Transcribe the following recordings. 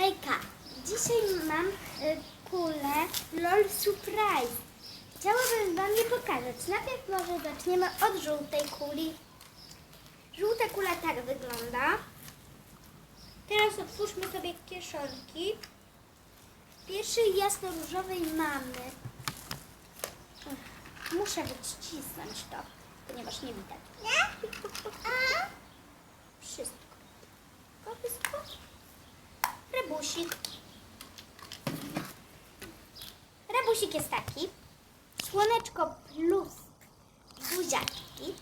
Hejka, dzisiaj mam y, kulę LOL Surprise. Chciałabym Wam je pokazać. Najpierw może zaczniemy od żółtej kuli. Żółta kula tak wygląda. Teraz otwórzmy sobie kieszonki. W pierwszej jasno-różowej mamy. Muszę wycisnąć to, ponieważ nie widać. Wszystko. To wszystko. Rebusik. Rebusik jest taki. Słoneczko plus buziaczki.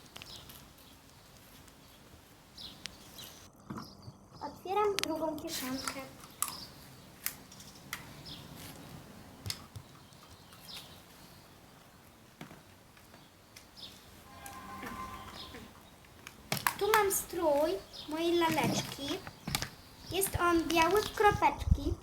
Otwieram drugą kieszonkę. Mam strój mojej laleczki. Jest on biały w kropeczki.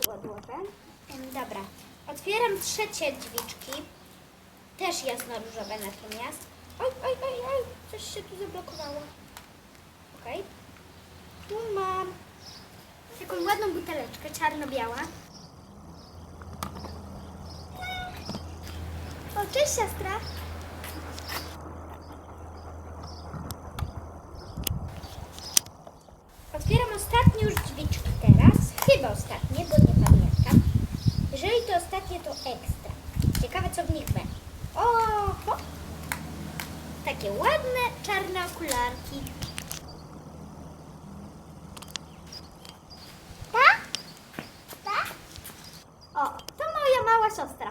Tu odłożę. Dobra. Otwieram trzecie drzwiczki. Też jasno-różowe natomiast. Oj, oj, oj, oj. Coś się tu zablokowało. Okej. Tu mam taką ładną buteleczkę, czarno-biała. O, cześć siostra. Otwieram ostatnie już drzwiczki teraz. Chyba ostatnie, bo nie pamiętam. Jeżeli to ostatnie, to ekstra. Ciekawe, co w nich będzie. Oho! Takie ładne, czarne okularki. Tak? Tak? O, to moja mała siostra.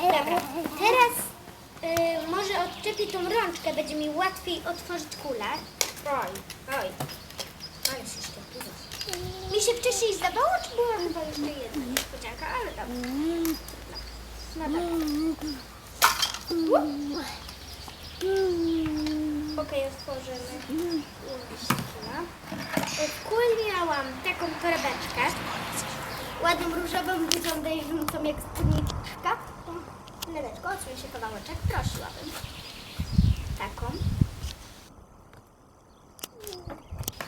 Dobra, teraz y, może odczepię tą rączkę, będzie mi łatwiej otworzyć kulę. Oj, oj, ale się szczepi. Mi się wcześniej zdawało, czy była chyba jeszcze jedna niespodzianka, ale dobra. No dobra. Okej, otworzymy. Łyżeczkę. W kuli miałam taką torebeczkę. Ładną różową, wyglądającą jak spódniczka. Leweczko, odsuń się kawałeczek, prosiłabym. Taką.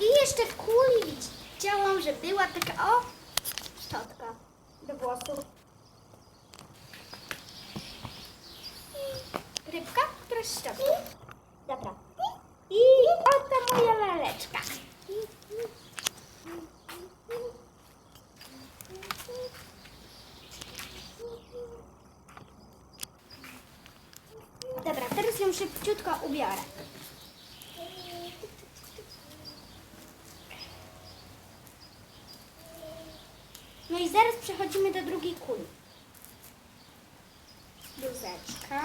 I jeszcze w kuli że była taka, o, szczotka do włosów. Rybka, która z szczotką. Dobra. I oto moja laleczka. Dobra, teraz ją szybciutko ubiorę. No i zaraz przechodzimy do drugiej kuli. Bluzeczka.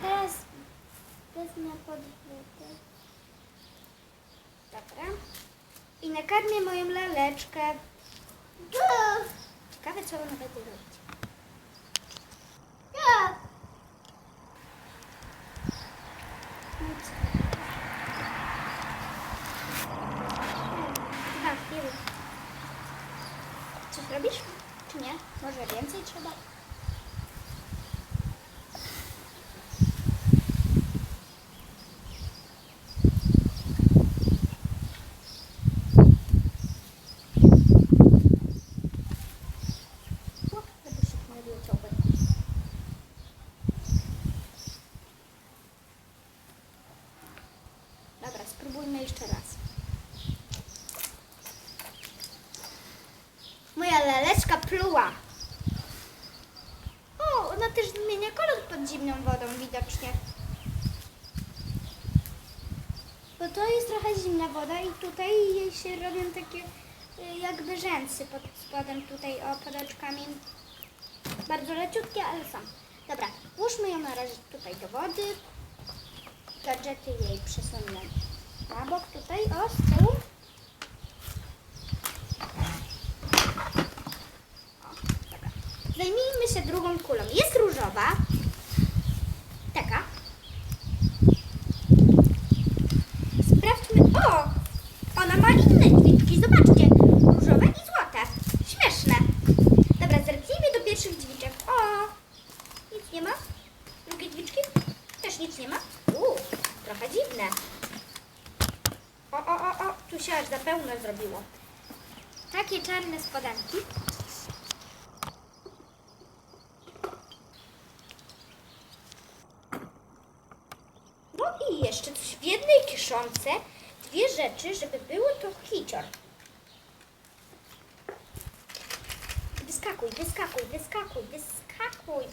Teraz wezmę podwójkę. Dobra. I nakarmię moją laleczkę. Ciekawe, co ona będzie robić. Aha, już. Coś robisz? Czy nie? Może więcej trzeba? O, Rebusik nadleciałby. Dobra, spróbujmy jeszcze raz. Moja laleczka pluła. O, ona też zmienia kolor pod zimną wodą widocznie. Bo to jest trochę woda i tutaj jej się robią takie y, jakby rzęsy pod spodem tutaj o podaczkami. Bardzo leciutkie, ale są. Dobra, włóżmy ją na razie tutaj do wody. gadżety jej przesunę na bok tutaj, o, z tyłu. Zajmijmy się drugą kulą. Jest różowa. Taka. Sprawdźmy. O! Ona ma inne dźwiczki. Zobaczcie. Różowe i złote. Śmieszne. Dobra, zerknijmy do pierwszych dźwiczek. O! Nic nie ma? Drugie dźwiczki? Też nic nie ma? Uuu, trochę dziwne. O, o, o, o, tu się aż za pełno zrobiło. Takie czarne spodanki. No i jeszcze coś w jednej kieszonce. Dwie rzeczy, żeby było to hicior. Wyskakuj, wyskakuj, wyskakuj, wyskakuj.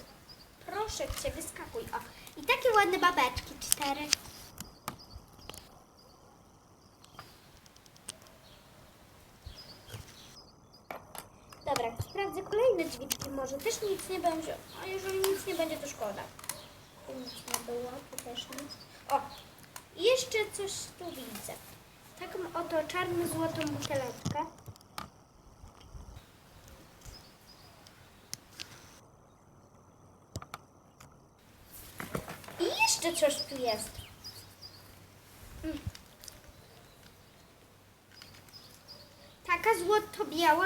Proszę cię, wyskakuj. O. I takie ładne babeczki, cztery. Dobra, sprawdzę kolejne dźwiczki. Może też nic nie będzie. A jeżeli nic nie będzie, to szkoda. Tu nie było, tu też nic. O, jeszcze coś tu widzę. Taką oto czarno-złotą buteleczkę. I jeszcze coś tu jest. Mm. Taka złoto-biała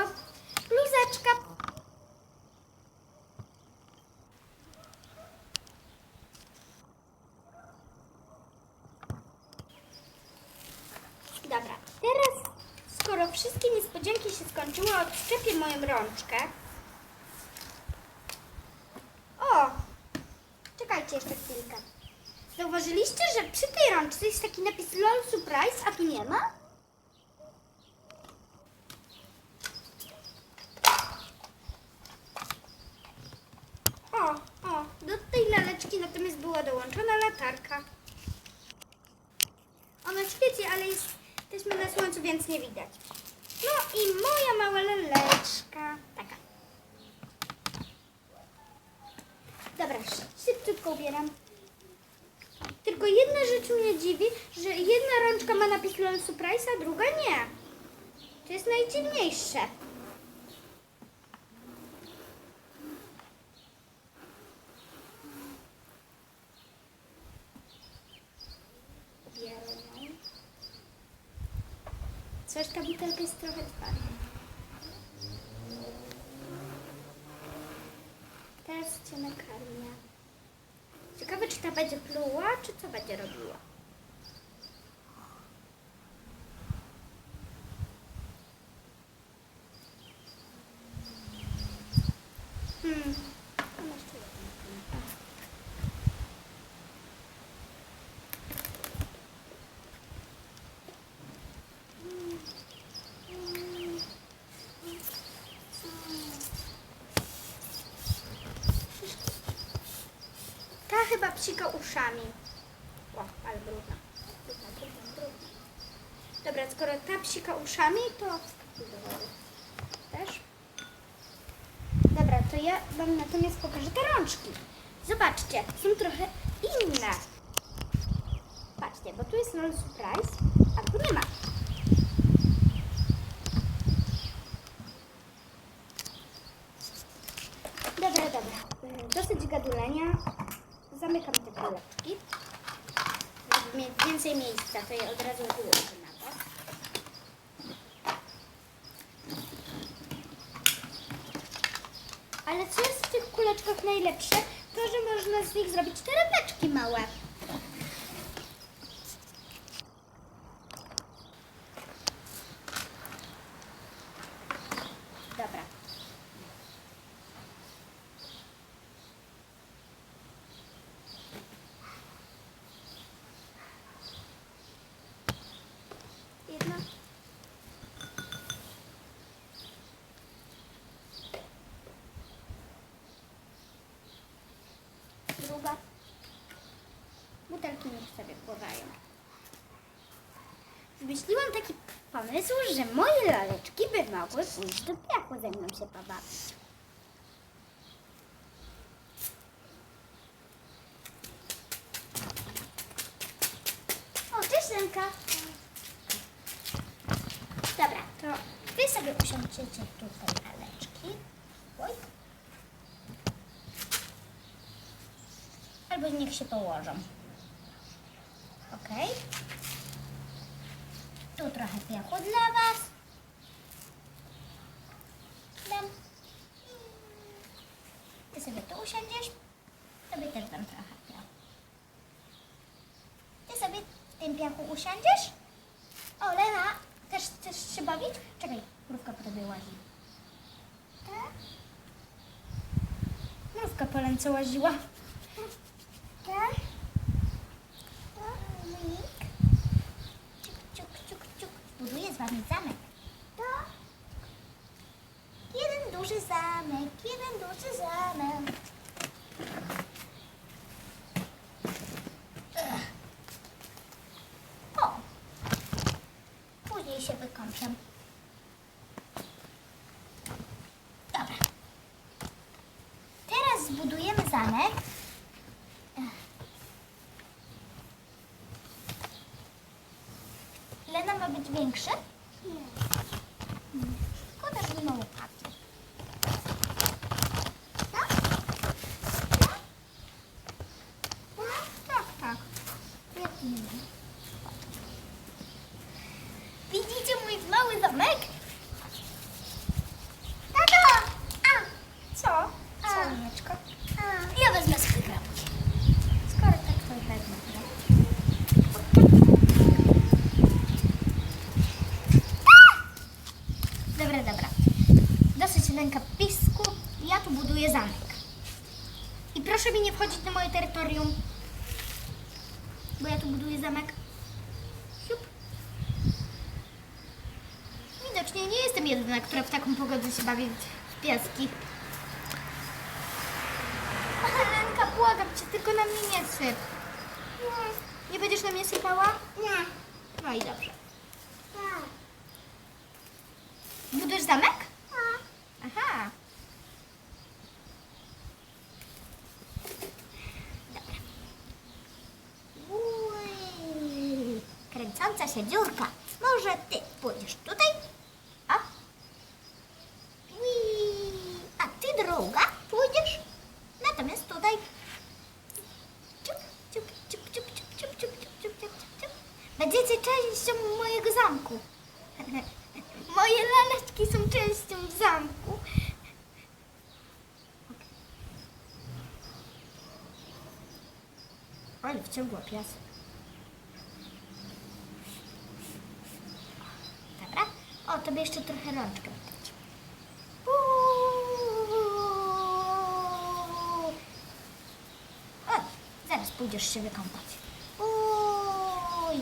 bluzeczka. Dobra, teraz skoro wszystkie niespodzianki się skończyły, odczepię moją rączkę. O! Czekajcie jeszcze chwilkę. Zauważyliście, że przy tej rączce jest taki napis LOL Surprise, a tu nie ma? O, o, do tej laleczki natomiast była dołączona latarka. Ona świeci, ale jest, jesteśmy na słońcu, więc nie widać. No i moja mała laleczka. Taka. Dobra, szybciutko ubieram. Tylko jedna rzecz mnie dziwi, że jedna rączka ma napis LOL Surprise, a druga nie. To jest najdziwniejsze. Ubieram ją. Coś ta butelka jest trochę twarda. Teraz cię nakarmię. Ciekawe, czy ta będzie pluła, czy co będzie robiła. Hmm. Ona jeszcze jedno nakarmi. Ta chyba psika uszami. O, ale brudna. Brudna, brudna, brudna. Dobra, skoro ta psika uszami, to. Też? Dobra, to ja wam natomiast pokażę te rączki. Zobaczcie, są trochę inne. Patrzcie, bo tu jest roll surprise, a tu nie ma. Dobra, dobra. Y, Dosyć gadulenia. Zamykam te kuleczki. Żeby mieć więcej miejsca, to je od razu wyłożę na bok. Ale co jest w tych najlepsze? To, że można z nich zrobić torebeczki małe. Dobra. Jedna. Druga. Butelki niech sobie pływają. Wymyśliłam taki pomysł, że moje laleczki by mogły pójść do piachu ze mną się pobawić. Helenka. Dobra, to wy sobie usiądźcie tutaj, Aleczki. Oj. Albo niech się położą. Okej. Tu trochę piachu dla was. Dam. Ty sobie tu usiądziesz. Tobie też dam trochę piachu. Ty sobie w tym piachu usiądziesz? O, Lena, też chcesz się bawić? Czekaj, mrówka po tobie łazi. Tak? Mrówka po łaziła. Wami zamek. Tak? Jeden duży zamek, jeden duży zamek. O! Później się wykąpię. Dobra. Teraz zbudujemy zamek. Lena ma być większy? Nie. Szkoda, że nie ma łopaty. Tak? Tak? Tak, tak. Jak nie ma. Widzicie mój mały zamek? Tato! A! Co? Słoneczko. Ja wezmę swój grabuś. Skoro tak, to i wezmę. Dobra, dobra. Dosyć lęka pisku. Ja tu buduję zamek. I proszę mi nie wchodzić na moje terytorium. Bo ja tu buduję zamek. Siup. Widocznie nie jestem jedyna, która w taką pogodę się bawi w piaski. Lenka, błagam cię, tylko na mnie nie syp. Nie. Nie będziesz na mnie sypała? Nie. No i dobrze. Tak. Budujesz zamek? Aha. Dobra. Uj, Kręcąca się dziurka. Może ty pójdziesz tutaj? A? Ui, A ty druga pójdziesz? Natomiast tutaj. Będziecie częścią mojego zamku. Moje laleczki są częścią zamku. Ale wciągła piasek. Dobra. O, tobie jeszcze trochę rączkę. O, zaraz pójdziesz się wykąpać. Uj.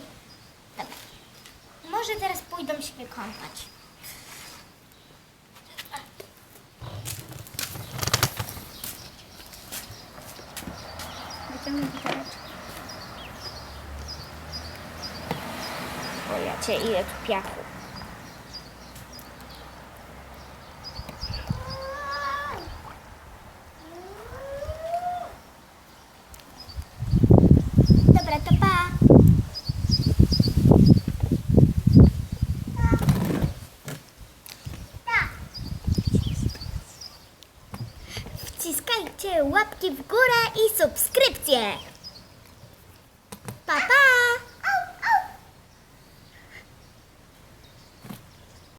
Dobra. Może teraz pójdę się wykąpać. Wyciągnij buteleczkę. O ja cię, ile tu piachu.